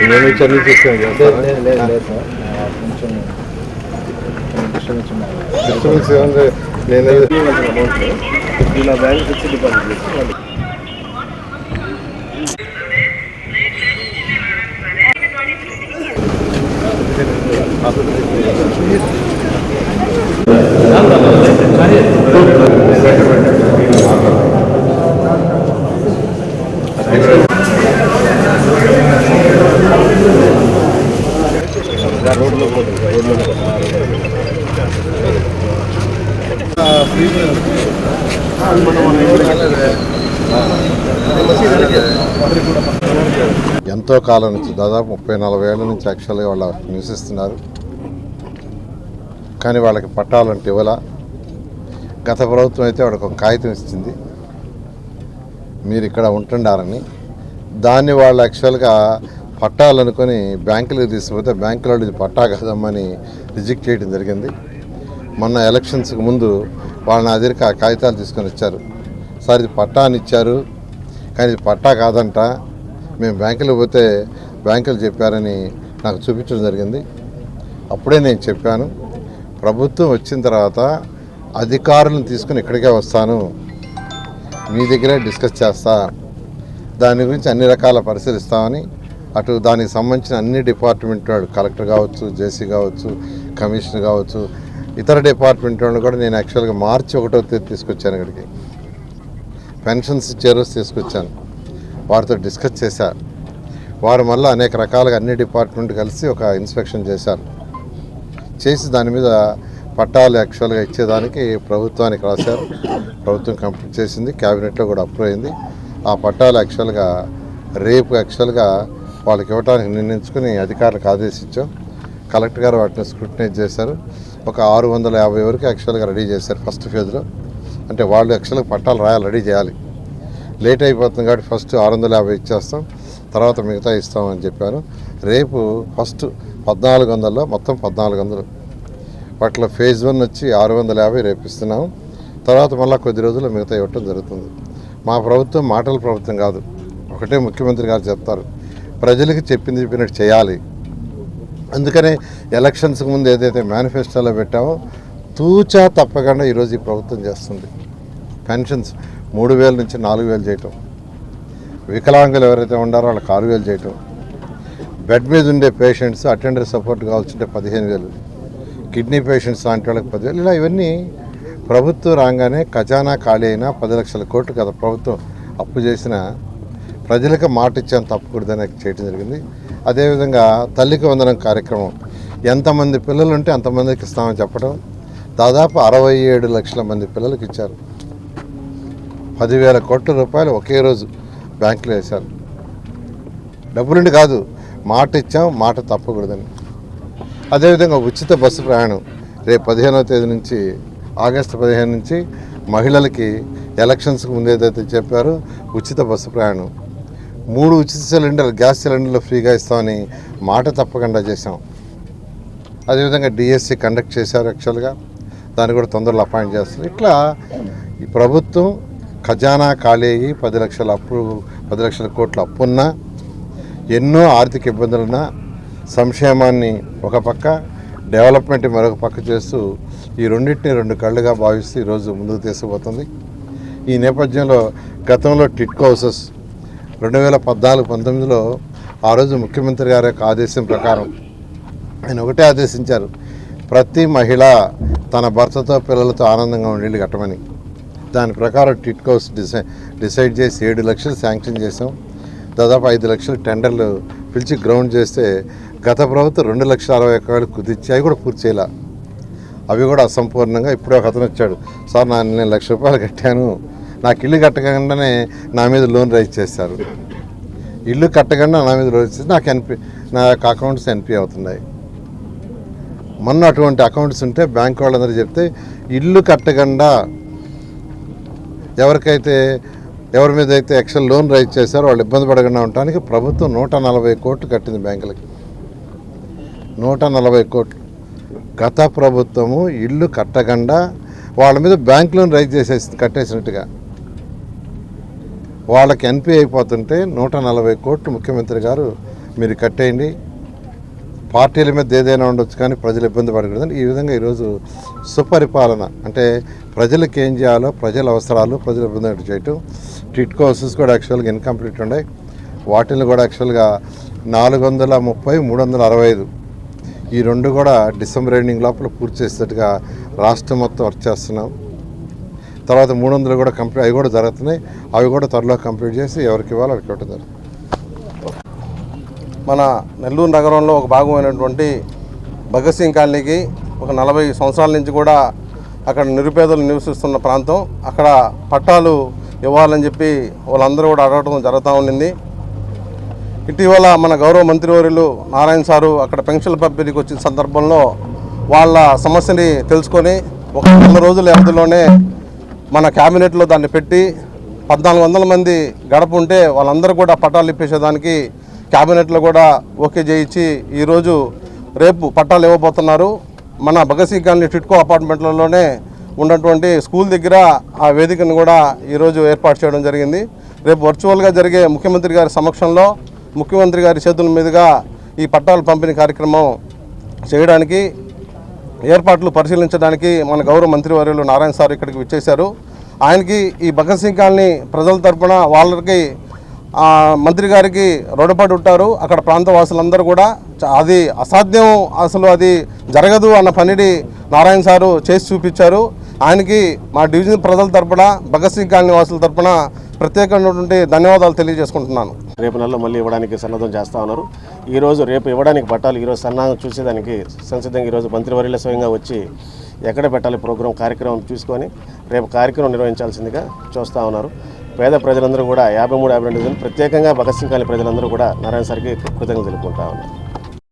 నేను చర్య చేస్తాను డిస్టర్బెన్స్ ఏముంది నేను ఇలా బ్యాంక్ వచ్చి డిపాజిట్ చేసి వాళ్ళు ఎంతో కాలం నుంచి దాదాపు ముప్పై నలభై ఏళ్ళ నుంచి యాక్చువల్గా వాళ్ళు నివసిస్తున్నారు. కానీ వాళ్ళకి పట్టాలంటే ఇవ్వాల? గత ప్రభుత్వం అయితే వాళ్ళకి ఒక కాగితం ఇచ్చింది. మీరు ఇక్కడ ఉంటుండారని దాన్ని వాళ్ళు యాక్చువల్గా పట్టాలనుకొని బ్యాంకులకు తీసుకుపోతే బ్యాంకులో ఇది పట్టా కాదమ్మని రిజెక్ట్ చేయడం జరిగింది. మొన్న ఎలక్షన్స్కి ముందు వాళ్ళ నా దగ్గరికి ఆ కాగితాలు తీసుకొని వచ్చారు. సార్ ఇది పట్టా అని ఇచ్చారు. కానీ ఇది పట్టా కాదంట. మేము బ్యాంకులో పోతే బ్యాంకులు చెప్పారని నాకు చూపించడం జరిగింది. అప్పుడే నేను చెప్పాను ప్రభుత్వం వచ్చిన తర్వాత అధికారులను తీసుకుని ఇక్కడికే వస్తాను మీ దగ్గరే డిస్కస్ చేస్తా దాని గురించి అన్ని రకాల పరిశీలిస్తామని అటు దానికి సంబంధించిన అన్ని డిపార్ట్మెంట్ వాళ్ళు కలెక్టర్ కావచ్చు జేసీ కావచ్చు కమిషనర్ కావచ్చు ఇతర డిపార్ట్మెంట్ వాళ్ళు కూడా నేను యాక్చువల్గా మార్చి ఒకటో తేదీ తీసుకొచ్చాను ఇక్కడికి. పెన్షన్స్ ఇచ్చే రోజు తీసుకొచ్చాను. వారితో డిస్కస్ చేశారు వారు మళ్ళీ అనేక రకాలుగా అన్ని డిపార్ట్మెంట్ కలిసి ఒక ఇన్స్పెక్షన్ చేశారు. చేసి దాని మీద పట్టాలు యాక్చువల్గా ఇచ్చేదానికి ప్రభుత్వానికి రాశారు. ప్రభుత్వం కంప్లీట్ చేసింది క్యాబినెట్లో కూడా అప్రూవ్ అయింది. ఆ పట్టాలు యాక్చువల్గా రేపు యాక్చువల్గా వాళ్ళకి ఇవ్వడానికి నిర్ణయించుకుని అధికారులకు ఆదేశించాం. కలెక్టర్ గారు వాటిని స్క్రూటినైజ్ చేశారు. ఒక ఆరు వందల యాభై వరకు యాక్చువల్గా రెడీ చేశారు ఫస్ట్ ఫేజ్లో. అంటే వాళ్ళు యాక్చువల్గా పట్టాలు రాయాలి రెడీ చేయాలి. లేట్ అయిపోతుంది కాబట్టి ఫస్ట్ ఆరు వందల యాభై ఇచ్చేస్తాం. తర్వాత మిగతా ఇస్తామని చెప్పాను రేపు ఫస్ట్ పద్నాలుగు వందల్లో మొత్తం పద్నాలుగు వందలు. వాటిలో ఫేజ్ వన్ వచ్చి ఆరు వందల యాభై రేపు ఇస్తున్నాం. తర్వాత మళ్ళీ కొద్ది రోజుల్లో మిగతా ఇవ్వటం జరుగుతుంది. మా ప్రభుత్వం మాటల ప్రభుత్వం కాదు. ఒకటే ముఖ్యమంత్రి గారు చెప్తారు. ప్రజలకు చెప్పింది చెప్పినట్టు చేయాలి. అందుకనే ఎలక్షన్స్కి ముందు ఏదైతే మేనిఫెస్టోలో పెట్టామో తూచా తప్పకుండా ఈరోజు ఈ ప్రభుత్వం చేస్తుంది. పెన్షన్స్. మూడు వేల నుంచి నాలుగు వేలు చేయటం. వికలాంగులు ఎవరైతే ఉండారో వాళ్ళకి ఆరు వేలు చేయటం. బెడ్ మీద ఉండే పేషెంట్స్ అటెండర్ సపోర్ట్ కావాల్సింటే పదిహేను వేలు కిడ్నీ పేషెంట్స్ లాంటి వాళ్ళకి పదివేలు. ఇలా ఇవన్నీ ప్రభుత్వం రాగానే ఖజానా ఖాళీ అయినా పది లక్షల కోట్లు కదా ప్రభుత్వం అప్పు చేసిన ప్రజలకు మాట ఇచ్చాను తప్పకూడదని చేయడం జరిగింది. అదేవిధంగా తల్లికి వందనం కార్యక్రమం. ఎంతమంది పిల్లలు ఉంటే అంతమందికి ఇస్తామని చెప్పడం దాదాపు అరవై ఏడు లక్షల మంది పిల్లలకి ఇచ్చారు. పదివేల కోట్ల రూపాయలు ఒకే రోజు బ్యాంకులో వేశారు. డబ్బులుండి కాదు మాట ఇచ్చాం మాట తప్పకూడదని. అదేవిధంగా ఉచిత బస్సు ప్రయాణం రేపు పదిహేనవ తేదీ నుంచి ఆగస్టు పదిహేను నుంచి మహిళలకి ఎలక్షన్స్కి ముందు ఏదైతే చెప్పారో ఉచిత బస్సు ప్రయాణం. మూడు ఉచిత సిలిండర్ గ్యాస్ సిలిండర్లు ఫ్రీగా ఇస్తామని మాట తప్పకుండా చేశాం. అదేవిధంగా డిఎస్సి కండక్ట్ చేశారు యాక్చువల్గా. దాన్ని కూడా తొందరలో అపాయింట్ చేస్తారు ఇట్లా ఈ ప్రభుత్వం ఖజానా ఖాళీ అయ్యి పది లక్షల అప్పు పది లక్షల కోట్ల అప్పున్నా ఎన్నో ఆర్థిక ఇబ్బందులున్నా సంక్షేమాన్ని ఒక పక్క డెవలప్మెంట్ మరొక పక్క చేస్తూ ఈ రెండింటిని రెండు కళ్ళుగా భావిస్తూ ఈరోజు ముందుకు తీసుకుపోతుంది. ఈ నేపథ్యంలో గతంలో టిట్కో హౌసెస్ రెండు వేల పద్నాలుగు పంతొమ్మిదిలో ఆ రోజు ముఖ్యమంత్రి గారి యొక్క ఆదేశం ప్రకారం ఆయన ఒకటే ఆదేశించారు ప్రతి మహిళ తన భర్తతో పిల్లలతో ఆనందంగా ఉండేళ్ళు కట్టమని. దాని ప్రకారం టిట్కోస్ డిసై డిసైడ్ చేసి ఏడు లక్షలు శాంక్షన్ చేసాం దాదాపు ఐదు లక్షలు టెండర్లు పిలిచి గ్రౌండ్ చేస్తే గత ప్రభుత్వం రెండు లక్షల అరవై ఒక్క వేలు కుదిర్చి అవి కూడా పూర్తి చేయాల. అవి కూడా అసంపూర్ణంగా ఇప్పుడే ఒక అతను వచ్చాడు. సార్ నా నేను లక్ష రూపాయలు కట్టాను. నాకు ఇల్లు కట్టకుండానే నా మీద లోన్ రైజ్ చేశారు. ఇల్లు కట్టకుండా నా మీద లోన్ చేసి నాకు ఎన్పి నా యొక్క అకౌంట్స్ ఎన్పి అవుతున్నాయి. మొన్న అటువంటి అకౌంట్స్ ఉంటే బ్యాంక్ వాళ్ళందరూ చెప్తే ఇల్లు కట్టకుండా ఎవరికైతే ఎవరి మీద అయితే ఎక్షన్ లోన్ రైజ్ చేశారో వాళ్ళు ఇబ్బంది పడకుండా ఉండటానికి ప్రభుత్వం నూట నలభై కోట్లు కట్టింది బ్యాంకులకి. నూట నలభై కోట్లు. గత ప్రభుత్వము ఇల్లు కట్టకుండా వాళ్ళ మీద బ్యాంక్ లోన్ రైజ్ చేసేసి కట్టేసినట్టుగా. వాళ్ళకి ఎన్పి అయిపోతుంటే నూట నలభై కోట్లు ముఖ్యమంత్రి గారు మీరు కట్టేయండి. పార్టీల మీద ఏదైనా ఉండొచ్చు కానీ ప్రజలు ఇబ్బంది పడకూడదని ఈ విధంగా ఈరోజు సుపరిపాలన అంటే ప్రజలకు ఏం చేయాలో ప్రజల అవసరాలు ప్రజలు ఇబ్బంది చేయటం టిట్కో హౌసెస్ కూడా యాక్చువల్గా ఇన్కంప్లీట్ ఉన్నాయి వాటిని కూడా యాక్చువల్గా నాలుగు వందల ముప్పై మూడు వందల అరవై ఐదు ఈ రెండు కూడా డిసెంబర్ ఎండింగ్ లోపల పూర్తి చేసేటట్టుగా రాష్ట్రం మొత్తం వర్క్ చేస్తున్నాం. తర్వాత మూడు వందలు కూడా కంప్లీట్ అవి కూడా జరుగుతున్నాయి. అవి కూడా త్వరలో కంప్లీట్ చేసి ఎవరికి ఇవ్వాలో అవి ఇవ్వటం జరుగుతుంది. మన నెల్లూరు నగరంలో ఒక భాగమైనటువంటి భగత్ సింగ్ కాలనీకి ఒక నలభై సంవత్సరాల నుంచి కూడా అక్కడ నిరుపేదలు నివసిస్తున్న ప్రాంతం. అక్కడ పట్టాలు ఇవ్వాలని చెప్పి వాళ్ళందరూ కూడా అడగడం జరుగుతూ ఉండింది. ఇటీవల మన గౌరవ మంత్రివర్యులు నారాయణ సారు అక్కడ పెన్షన్ల పంపిణీకి వచ్చిన సందర్భంలో వాళ్ళ సమస్యని తెలుసుకొని ఒక వంద రోజుల వ్యవధిలోనే మన క్యాబినెట్లో దాన్ని పెట్టి పద్నాలుగు వందల మంది గడప ఉంటే వాళ్ళందరూ కూడా పట్టాలు ఇప్పించేదానికి క్యాబినెట్లో కూడా ఓకే చేయించి ఈరోజు రేపు పట్టాలు ఇవ్వబోతున్నారు. మన భగత్ సింగ్ కాలనీ టిట్కో అపార్ట్మెంట్లలోనే ఉన్నటువంటి స్కూల్ దగ్గర ఆ వేదికను కూడా ఈరోజు ఏర్పాటు చేయడం జరిగింది. రేపు వర్చువల్గా జరిగే ముఖ్యమంత్రి గారి సమక్షంలో ముఖ్యమంత్రి గారి చేతుల మీదుగా ఈ పట్టాలు పంపిణీ కార్యక్రమం చేయడానికి ఏర్పాట్లు పరిశీలించడానికి మన గౌరవ మంత్రివర్యులు నారాయణ సార్ ఇక్కడికి విచ్చేశారు. ఆయనకి ఈ భగత్ సింగ్ కాలనీ ప్రజల తరఫున వాళ్ళకి మంత్రి గారికి రుణపడి ఉంటారు. అక్కడ ప్రాంత వాసులందరూ కూడా చ- అది అసాధ్యం అసలు అది జరగదు అన్న పనిని నారాయణ సారు చేసి చూపించారు. ఆయనకి మా డివిజన్ ప్రజల తరపున భగత్ సింగ్ కాలనీ వాసుల తరపున ప్రత్యేకమైనటువంటి ధన్యవాదాలు తెలియజేసుకుంటున్నాను. రేపు నెలలో మళ్ళీ ఇవ్వడానికి సన్నద్ధం చేస్తా ఉన్నారు. ఈరోజు రేపు ఇవ్వడానికి పట్టాలు ఈరోజు సన్నాహం చూసేదానికి సంసిద్ధంగా ఈరోజు మంత్రివర్యుల స్వయంగా వచ్చి ఎక్కడ పెట్టాలి ప్రోగ్రాం కార్యక్రమం చూసుకొని రేపు కార్యక్రమం నిర్వహించాల్సిందిగా చూస్తూ ఉన్నారు. పేద ప్రజలందరూ కూడా యాభై మూడు యాభై రెండు ప్రత్యేకంగా భగత్ సింగ్ కాలనీ ప్రజలందరూ కూడా నారాయణ సార్కి కృతజ్ఞతలు తెలుపుకుంటా ఉన్నారు